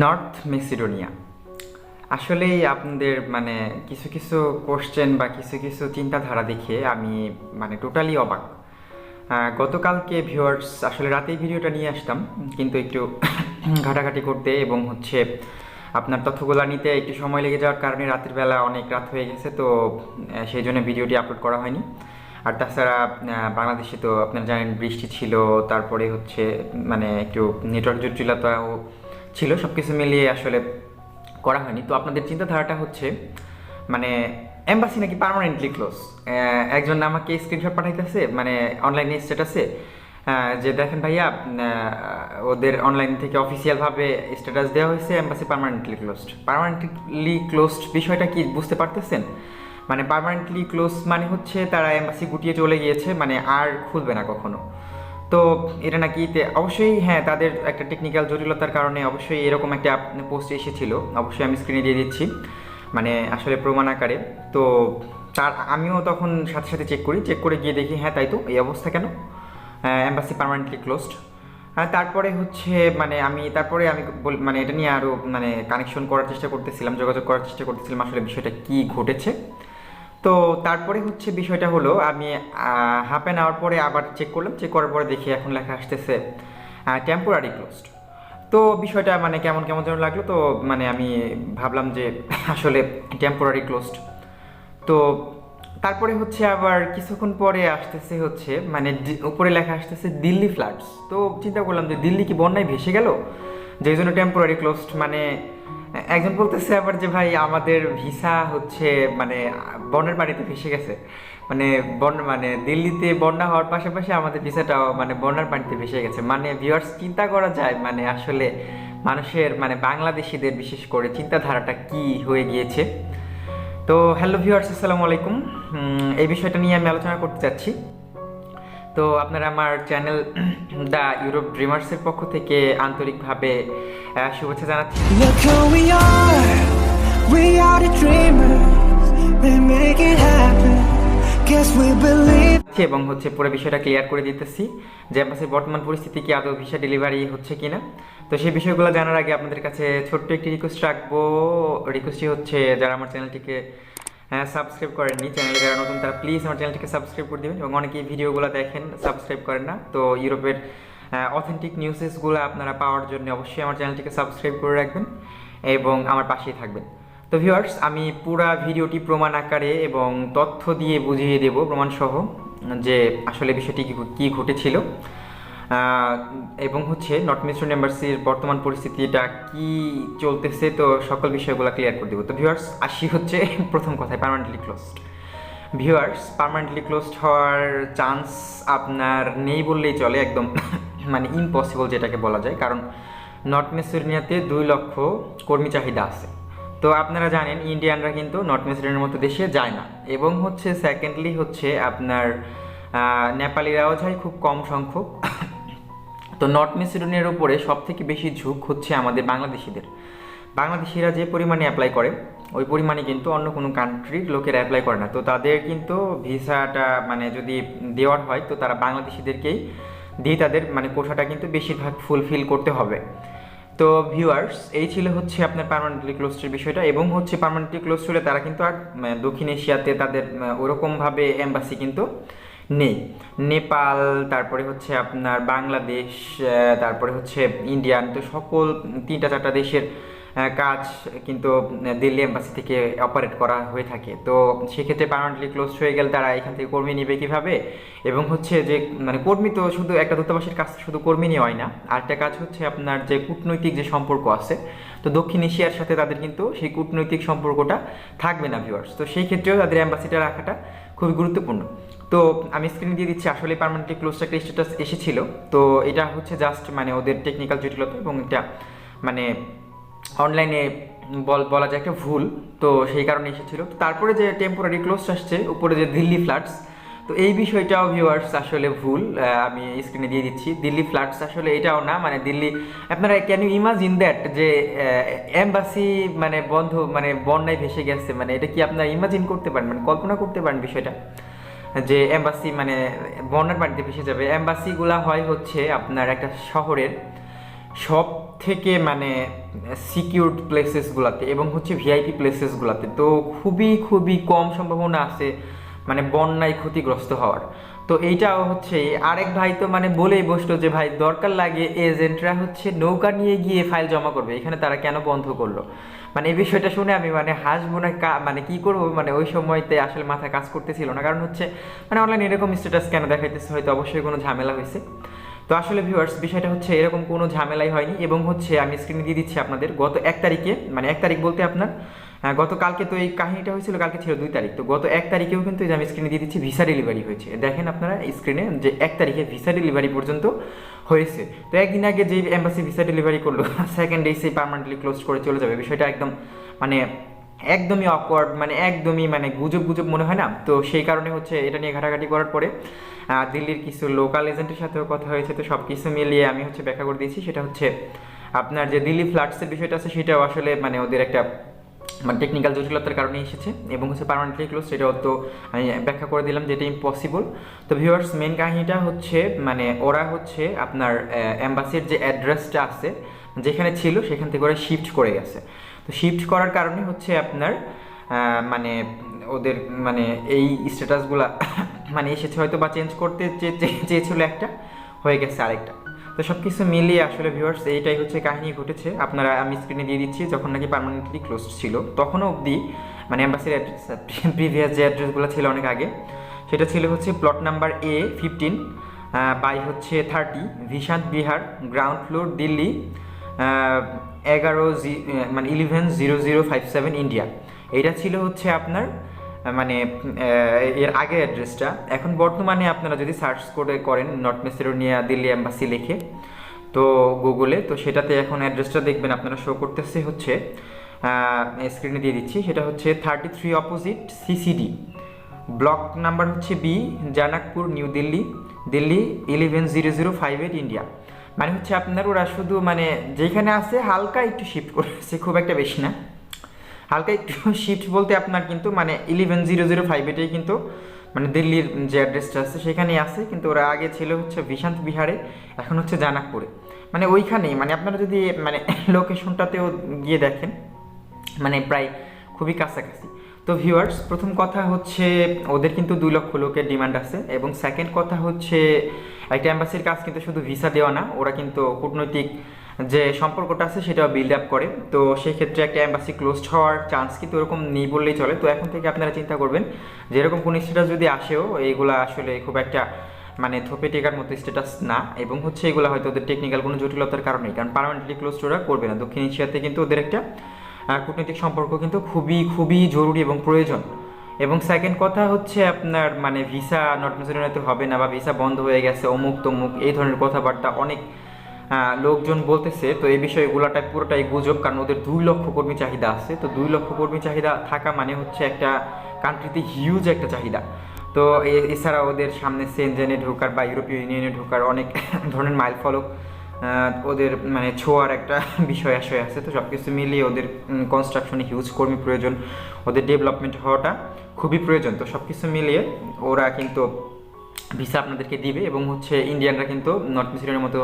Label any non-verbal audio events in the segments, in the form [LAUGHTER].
North Macedonia আসলেই আপনাদের মানে কিছু কিছু কোশ্চেন বা কিছু কিছু চিন্তাধারা দেখে আমি মানে টোটালি অবাক। গতকালকে ভিউয়ার্স আসলে রাতেই ভিডিওটা নিয়ে আসতাম, কিন্তু একটু [COUGHS] ঘাটাঘাটি করতে এবং হচ্ছে আপনার তথ্যগুলো নিতে একটু সময় লেগে যাওয়ার কারণে রাতের বেলা অনেক রাত হয়ে গেছে, তো সেই জন্য ভিডিওটি আপলোড করা হয়নি। আর তাছাড়া বাংলাদেশে তো আপনারা জানেন বৃষ্টি ছিল, তারপরে হচ্ছে মানে একটু নেটওয়ার্ক জটিলতাও ছিল সব কিছু মিলিয়ে আসলে করা হয়নি। তো আপনাদের চিন্তাধারাটা হচ্ছে মানে এম্বাসি নাকি পার্মানেন্টলি ক্লোজ একজন আমাকে স্ক্রিনশট পাঠাইতেছে মানে অনলাইনে স্ট্যাটাসে যে দেখেন ভাইয়া ওদের অনলাইন থেকে অফিসিয়ালভাবে স্ট্যাটাস দেওয়া হয়েছে embassy permanently closed permanently closed বিষয়টা কি বুঝতে পারতেছেন? মানে পার্মানেন্টলি ক্লোজ মানে হচ্ছে তারা এম্বাসি গুটিয়ে চলে গিয়েছে মানে আর খুলবে না কখনো। তো এটা নাকি অবশ্যই হ্যাঁ তাদের একটা টেকনিক্যাল জটিলতার কারণে অবশ্যই এরকম একটা পোস্ট এসেছিল। অবশ্যই আমি স্ক্রিনে দিয়ে দিচ্ছি। মানে আসলে প্রমাণ আকারে। তো তার, আমিও তখন সাথে সাথে চেক করি। চেক করে গিয়ে দেখি হ্যাঁ তাই তো, এই অবস্থা কেন? অ্যাম্বাসি পার্মানেন্টলি ক্লোজড তারপরে হচ্ছে মানে আমি, তারপরে আমি মানে এটা নিয়ে আরও মানে কানেকশন করার চেষ্টা করতেছিলাম, যোগাযোগ করার চেষ্টা করতেছিলাম আসলে বিষয়টা কী ঘটেছে। তো তারপরে হচ্ছে বিষয়টা হলো, আমি হাফ অ্যান আওয়ার পরে আবার চেক করলাম চেক করার পরে দেখি এখন লেখা আসতেছে টেম্পোরারি ক্লোজড তো বিষয়টা মানে কেমন কেমন যেন লাগল, তো মানে আমি ভাবলাম যে [LAUGHS] আসলে টেম্পোরারি ক্লোজড তো তারপরে হচ্ছে আবার কিছুক্ষণ পরে আসতেছে হচ্ছে মানে উপরে লেখা আসতেছে দিল্লি ফ্লাডস তো চিন্তা করলাম যে দিল্লি কি বন্যায় ভেসে গেল? যে জন্য টেম্পোরারি ক্লোজড মানে একজন বলতেছে আবার যে, ভাই, আমাদের ভিসা হচ্ছে মানে বন্যার পানিতে ভেসে গেছে। মানে বন্যা মানে দিল্লিতে বন্যা হওয়ার পাশাপাশি আমাদের ভিসাটাও মানে বন্যার পানিতে ভেসে গেছে। মানে ভিউয়ার্স চিন্তা করা যায় মানে আসলে মানুষের মানে বাংলাদেশিদের বিশেষ করে চিন্তাধারাটা কি হয়ে গিয়েছে। তো হ্যালো ভিউয়ার্স আসসালামু আলাইকুম। এই বিষয়টা নিয়ে আমি আলোচনা করতে চাচ্ছি। তো আপনারা আমার চ্যানেল দ্য ইউরোপ ড্রিমার্সের পক্ষ থেকে আন্তরিকভাবে শুভেচ্ছা জানাচ্ছি. এবং হচ্ছে পুরো বিষয়টা ক্লিয়ার করে দিতেছি যে অ্যাম্বাসির বর্তমান পরিস্থিতি কি আদৌ ভিসা ডেলিভারি হচ্ছে কিনা। তো সেই বিষয়গুলো জানার আগে আপনাদের কাছে ছোট্ট একটি রিকোয়েস্ট রাখব। রিকোয়েস্টটি হচ্ছে যারা আমার চ্যানেলটিকে সাবস্ক্রাইব করেননি চ্যানেলে যারা নতুন, তারা প্লিজ আমার চ্যানেলটিকে সাবস্ক্রাইব করে দেবেন এবং অনেকেই ভিডিওগুলো দেখেন সাবস্ক্রাইব করেন না। তো ইউরোপের অথেন্টিক নিউজেসগুলো আপনারা পাওয়ার জন্য অবশ্যই আমার চ্যানেলটিকে সাবস্ক্রাইব করে রাখবেন এবং আমার পাশেই থাকবেন। তো ভিউয়ার্স আমি পুরা ভিডিওটি প্রমাণ আকারে এবং তথ্য দিয়ে বুঝিয়ে দেব, প্রমাণসহ, যে আসলে বিষয়টি কি ঘটেছিল। এবং হচ্ছে নর্থ মিস্টার্ন এম্বাসির বর্তমান পরিস্থিতিটা কি চলতেছে, তো সকল বিষয়গুলো ক্লিয়ার করে দেবো। তো ভিউয়ার্স আসি হচ্ছে [LAUGHS] প্রথম কথায় permanently closed viewers permanently closed হওয়ার চান্স আপনার নেই বললেই চলে, একদম [LAUGHS] মানে ইম্পসিবল যেটাকে বলা যায়। কারণ নর্থ মেসিডোনিয়াতে দুই লক্ষ কর্মী চাহিদা আছে। তো আপনারা জানেন ইন্ডিয়ানরা কিন্তু নর্থ মেসিডোনিয়ার মতো দেশে যায় না। এবং হচ্ছে সেকেন্ডলি হচ্ছে আপনার নেপালিরাও যায় খুব কম সংখ্যক। তো নর্থ মেসিডোনিয়ার উপরে সব থেকে বেশি ঝুঁক হচ্ছে আমাদের বাংলাদেশিদের। বাংলাদেশিরা যে পরিমাণে অ্যাপ্লাই করে, ওই পরিমাণে কিন্তু অন্য কোনো কান্ট্রির লোকেরা অ্যাপ্লাই করে না। তো তাদের কিন্তু ভিসাটা মানে যদি দেওয়ার হয়, তো তারা বাংলাদেশিদেরকেই দিয়ে তাদের মানে কোঠাটা কিন্তু বেশিরভাগ ফুলফিল করতে হবে। তো ভিউয়ার্স এই ছিল হচ্ছে আপনার পার্মানেন্টলি ক্লোজের বিষয়টা এবং হচ্ছে পার্মানেন্টলি ক্লোজ হলে তারা কিন্তু আর দক্ষিণ এশিয়াতে তাদের ওরকমভাবে এম্বাসি কিন্তু নেই। নেপাল, তারপরে হচ্ছে আপনার বাংলাদেশ তারপরে হচ্ছে ইন্ডিয়ান তো সকল তিনটা চারটা দেশের কাজ কিন্তু দিল্লি এম্বাসি থেকে অপারেট করা হয়ে থাকে। তো সেক্ষেত্রে পার্মানেন্টলি ক্লোজ হয়ে গেলে তারা এখান থেকে কর্মী নেবে কীভাবে? এবং হচ্ছে যে মানে কর্মী তো শুধু একটা দূতাবাসের কাজ শুধু কর্মী নিয়ে হয় না, আরেকটা কাজ হচ্ছে আপনার যে কূটনৈতিক যে সম্পর্ক আছে, তো দক্ষিণ এশিয়ার সাথে তাদের কিন্তু সেই কূটনৈতিক সম্পর্কটা থাকবে না ভিউয়ার্স তো সেই ক্ষেত্রেও তাদের অ্যাম্বাসিটা রাখাটা খুবই গুরুত্বপূর্ণ। তো আমি স্ক্রিনে দিয়ে দিচ্ছি আসলে পার্মানেন্টলি ক্লোজ একটা স্ট্যাটাস এসেছিল। তো এটা হচ্ছে জাস্ট মানে ওদের টেকনিক্যাল জটিলতা এবং এটা মানে অনলাইনে বল, বলা যায় একটা ভুল, তো সেই কারণে এসেছিল। তারপরে যে টেম্পোরারি ক্লোজ আসছে, উপরে যে দিল্লি ফ্ল্যাটস তো এই বিষয়টাও ভিউয়ার্স আসলে ভুল আমি স্ক্রিনে দিয়ে দিচ্ছি। দিল্লি ফ্ল্যাটস আসলে এটাও না মানে দিল্লি, আপনারা ক্যান ইউ ইমাজিন দ্যাট যে এম্বাসি মানে বন্ধ মানে বন্যায় ভেসে গেছে মানে এটা কি আপনারা ইমাজিন করতে পারেন? মানে কল্পনা করতে পারেন বিষয়টা? যে এম্বাসি মানে বন্যার পানিতে ভেসে যাবে। এম্বাসিগুলা হয় হচ্ছে আপনার একটা শহরের সব থেকে মানে সিকিউরড প্লেসেসগুলোতে এবং হচ্ছে ভিআইপি প্লেসেসগুলোতে তো খুবই খুবই কম সম্ভাবনা আছে মানে বন্যায় ক্ষতিগ্রস্ত হওয়ার। তো এইটাও হচ্ছে, আরেক ভাই তো মানে বলেই বসল যে, ভাই, দরকার লাগে এজেন্টরা হচ্ছে নৌকা নিয়ে গিয়ে ফাইল জমা করবে। এখানে তারা কেন বন্ধ করল? মানে এই বিষয়টা শুনে আমি মানে হাসবো না মানে কি করব? মানে ওই সময়তে আসলে মাথায় কাজ করতেছিল না। কারণ হচ্ছে মানে অনলাইনে এরকম স্ট্যাটাস কেন দেখাইতেছে? হয়তো অবশ্যই কোনো ঝামেলা হয়েছে। তো আসলে ভিউয়ার্স বিষয়টা হচ্ছে এরকম কোনো ঝামেলাই হয়নি। এবং হচ্ছে আমি স্ক্রিনে দিয়ে দিচ্ছি আপনাদের। গত এক তারিখে মানে এক তারিখ বলতে আপনার গতকালকে তো এই কাহিনীটা হয়েছিল, কালকে ছিল দুই তারিখ। তো গত এক তারিখেও কিন্তু আমি স্ক্রিনে দিয়ে দিচ্ছি ভিসা ডেলিভারি হয়েছে। দেখেন আপনারা স্ক্রিনে যে এক তারিখে ভিসা ডেলিভারি পর্যন্ত হয়েছে। তো একদিন আগে যে এম্বাসি ভিসা ডেলিভারি করল সেকেন্ড ডে সেই পার্মানেন্টলি ক্লোজ করে চলে যাবে। বিষয়টা একদম মানে একদমই অকওয়ার্ড মানে একদমই মানে গুজব গুজব মনে হয় না? তো সেই কারণে হচ্ছে এটা নিয়ে ঘাটাঘাটি করার পরে দিল্লির কিছু লোকাল এজেন্টের সাথেও কথা হয়েছে। তো সব কিছু মিলিয়ে আমি হচ্ছে ব্যাখ্যা করে দিয়েছি। সেটা হচ্ছে আপনার যে দিল্লি ফ্লাটসের বিষয়টা আছে, সেটাও আসলে মানে ওদের একটা মানে টেকনিক্যাল জটিলতার কারণে এসেছে এবং হচ্ছে পারমানেন্টলি ক্লোজ সেটাও তো আমি ব্যাখ্যা করে দিলাম যেটা ইম্পসিবল তো ভিউয়ার্স মেন কাহিনীটা হচ্ছে মানে ওরা হচ্ছে আপনার অ্যাম্বাসির যে অ্যাড্রেসটা আছে, যেখানে ছিল, সেখান থেকে ওরা শিফট করে গেছে। তো শিফট করার কারণে হচ্ছে আপনার মানে ওদের মানে এই স্ট্যাটাসগুলা [COUGHS] মানে এসেছে হয়তো বা চেঞ্জ করতে চেয়েছিল একটা, হয়ে গেছে আরেকটা। তো সব কিছু মিলিয়ে আসলে ভিউয়ার্স এইটাই হচ্ছে কাহিনী ঘটেছে। আপনারা আমি স্ক্রিনে দিয়ে দিচ্ছি, যখন নাকি পার্মানেন্টলি ক্লোজ ছিল, তখনও অবধি মানে অ্যাম্বাসির অ্যাড্রেস প্রিভিয়াস যে অ্যাড্রেসগুলো ছিল অনেক আগে, সেটা ছিল হচ্ছে plot number A fifteen by হচ্ছে thirty Vasant Vihar ground floor Delhi এগারো জি মানে eleven zero zero five seven India এটা ছিল হচ্ছে আপনার মানে এর আগে অ্যাড্রেসটা এখন বর্তমানে আপনারা যদি সার্চ করে করেন নর্থ মেসিডোনিয়া দিল্লি অ্যাম্বাসি লিখে, তো গুগলে তো সেটাতে এখন অ্যাড্রেসটা দেখবেন, আপনারা শো করতেছে হচ্ছে স্ক্রিনে দিয়ে দিচ্ছি, সেটা হচ্ছে thirty three opposite CCD block number হচ্ছে B Janakpur New Delhi Delhi eleven zero zero five eight India মানে হচ্ছে আপনার ওরা শুধু মানে যেখানে আছে, হালকা একটু শিফট করেছে, খুব একটা বেশি না। হালকা একটু শিফট বলতে আপনার কিন্তু মানে ইলেভেন জিরো জিরো ফাইভ এটাই কিন্তু মানে দিল্লির যে অ্যাড্রেসটা আছে সেখানেই আছে, কিন্তু ওরা আগে ছিল হচ্ছে বিশান্ত বিহারে, এখন হচ্ছে জানাকপুরে। মানে ওইখানেই মানে আপনারা যদি মানে লোকেশনটাতেও গিয়ে দেখেন মানে প্রায় খুবই কাছাকাছি। তো ভিউয়ার্স প্রথম কথা হচ্ছে ওদের কিন্তু দুই লক্ষ লোকের ডিমান্ড আছে এবং সেকেন্ড কথা হচ্ছে একটা অ্যাম্বাসির কাজ কিন্তু শুধু ভিসা দেওয়া না, ওরা কিন্তু কূটনৈতিক যে সম্পর্কটা আছে সেটাও বিল্ড আপ করে। তো সেই ক্ষেত্রে একটা অ্যাম্বাসি ক্লোজড হওয়ার চান্স কিন্তু ওরকম নেই বললেই চলে। তো এখন থেকে আপনারা চিন্তা করবেন যে এরকম কোনো স্ট্যাটাস যদি আসেও, এইগুলা আসলে খুব একটা মানে থোপে টেকার মতো স্ট্যাটাস না। এবং হচ্ছে এগুলো হয়তো ওদের টেকনিক্যাল কোনো জটিলতার কারণেই। কারণ পারমানেন্টলি ক্লোজ ওরা করবে না। দক্ষিণ এশিয়াতে কিন্তু ওদের একটা কূটনৈতিক সম্পর্ক কিন্তু খুবই খুবই জরুরি এবং প্রয়োজন। এবং সেকেন্ড কথা হচ্ছে আপনার মানে ভিসা নট মেসিডোনিয়াতে হবে না বা ভিসা বন্ধ হয়ে গেছে অমুক তমুক এই ধরনের কথাবার্তা অনেক লোকজন বলতেছে, তো এই বিষয়গুলোটা পুরোটাই গুজব, কারণ ওদের দুই লক্ষ কর্মী চাহিদা আছে। তো দুই লক্ষ কর্মী চাহিদা থাকা মানে হচ্ছে একটা কান্ট্রিতে হিউজ একটা চাহিদা। তো এছাড়া ওদের সামনে সেনজেনে ঢোকার বা ইউরোপীয় ইউনিয়নে ঢোকার অনেক [LAUGHS] ধরনের মাইল ফলক ওদের মানে ছোঁয়ার একটা [LAUGHS] বিষয় আশয় আছে। তো সব কিছু মিলিয়ে ওদের কনস্ট্রাকশনে হিউজ কর্মী প্রয়োজন, ওদের ডেভেলপমেন্ট হওয়াটা খুবই প্রয়োজন। তো সব কিছু মিলিয়ে ওরা কিন্তু ভিসা আপনাদেরকে দিবে এবং হচ্ছে ইন্ডিয়ানরা কিন্তু নর্থ মেসিডোনিয়ার মতো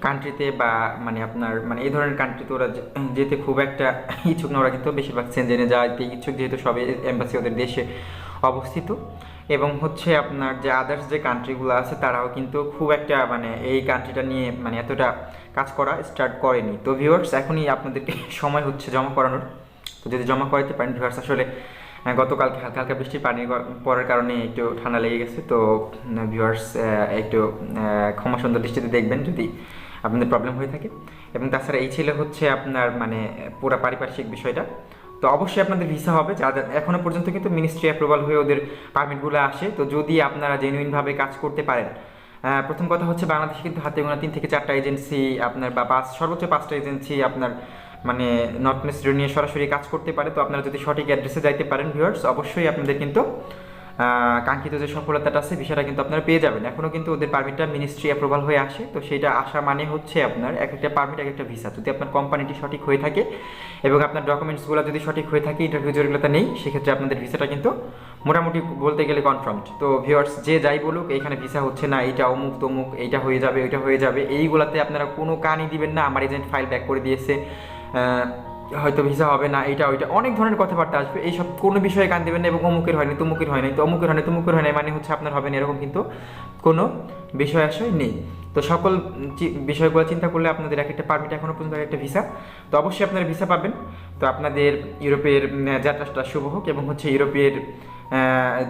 কান্ট্রিতে বা মানে আপনার মানে এই ধরনের কান্ট্রিতে ওরা যেতে খুব একটা [LAUGHS] ইচ্ছুক না। ওরা কিন্তু বেশিরভাগ সেনজেনে যাইতে ইচ্ছুক, যেহেতু সব এম্বাসি ওদের দেশে অবস্থিত। এবং হচ্ছে আপনার যে আদার্স যে কান্ট্রিগুলো আছে, তারাও কিন্তু খুব একটা মানে এই কান্ট্রিটা নিয়ে মানে এতটা কাজ করা স্টার্ট করেনি। তো ভিউয়ার্স এখনই আপনাদেরকে [LAUGHS] সময় হচ্ছে জমা করানোর। তো যদি জমা করাতে পারেন ভিউয়ার্স আসলে গতকালকে হালকা হালকা বৃষ্টির পানি পড়ার কারণে একটু ঠান্ডা লেগে গেছে, তো ভিউয়ার্স একটু ক্ষমা সুন্দর দৃষ্টিতে দেখবেন যদি আপনাদের প্রবলেম হয়ে থাকে। এবং তাছাড়া এই ছিল হচ্ছে আপনার মানে পুরো পারিপার্শ্বিক বিষয়টা। তো অবশ্যই আপনাদের ভিসা হবে, যাদের এখনও পর্যন্ত কিন্তু মিনিস্ট্রি অ্যাপ্রুভাল হয়ে ওদের পারমিটগুলো আসে। তো যদি আপনারা জেনুইনভাবে কাজ করতে পারেন প্রথম কথা হচ্ছে বাংলাদেশে কিন্তু হাতে গোনা তিন থেকে চারটা এজেন্সি আপনার বা পাঁচ, সর্বোচ্চ পাঁচটা এজেন্সি আপনার মানে নর্থ নিয়ে সরাসরি কাজ করতে পারে, তো আপনারা যদি সঠিক অ্যাড্রেসে যাইতে পারেন ভিউয়ার্স অবশ্যই আপনাদের কিন্তু কাঙ্ক্ষিত যে সফলতাটা আছে ভিসাটা কিন্তু আপনারা পেয়ে যাবেন। এখনও কিন্তু ওদের পারমিটটা মিনিস্ট্রি অ্যাপ্রুভাল হয়ে আসে, তো সেটা আসা মানে হচ্ছে আপনার এক একটা পারমিট এক একটা ভিসা যদি আপনার কোম্পানিটি সঠিক হয়ে থাকে এবং আপনার ডকুমেন্টসগুলো যদি সঠিক হয়ে থাকে ইন্টারভিউ জরিগুলোতে নেই, সেক্ষেত্রে আপনাদের ভিসাটা কিন্তু মোটামুটি বলতে গেলে কনফার্মড তো ভিউয়ার্স যে যাই বলুক এখানে ভিসা হচ্ছে না, এইটা অমুক তমুক, এইটা হয়ে যাবে, ওইটা হয়ে যাবে, এইগুলাতে আপনারা কোনো কানই দিবেন না। আমার এজেন্ট ফাইল ব্যাক করে দিয়েছে হয়তো ভিসা হবে না এটা ওইটা, অনেক ধরনের কথাবার্তা আসবে। এইসব কোনো বিষয়ে কান দেবেন না, এবং অমুকের হয়নি, তমুকের হয়নি, তো অমুকের হয়নি, তমুকের হয়নি মানে হচ্ছে আপনার হবে না, এরকম কিন্তু কোনো বিষয় আশয় নেই। তো সকল বিষয়গুলো চিন্তা করলে আপনাদের এক একটা পারমিট এখনও পর্যন্ত একটা ভিসা তো অবশ্যই আপনারা ভিসা পাবেন। তো আপনাদের ইউরোপের যাত্রাটা শুভ হোক, এবং হচ্ছে ইউরোপের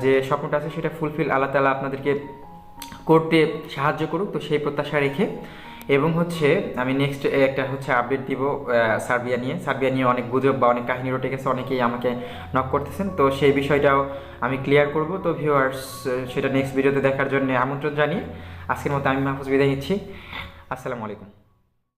যে স্বপ্নটা আছে, সেটা ফুলফিল আল্লাহ তালা আপনাদেরকে করতে সাহায্য করুক। তো সেই প্রত্যাশা রেখে এবং হচ্ছে আমি নেক্সট একটা হচ্ছে আপডেট দিব সার্বিয়া নিয়ে। সার্বিয়া নিয়ে অনেক গুজব বা অনেক কাহিনী রটে গেছে, অনেকেই আমাকে নক করতেছেন। তো সেই বিষয়টাও আমি ক্লিয়ার করব। তো ভিউয়ার্স সেটা নেক্সট ভিডিওতে দেখার জন্য আমন্ত্রণ জানিয়ে আজকের মতো আমি মাহফুজ বিদায় নিচ্ছি। আসসালামু আলাইকুম।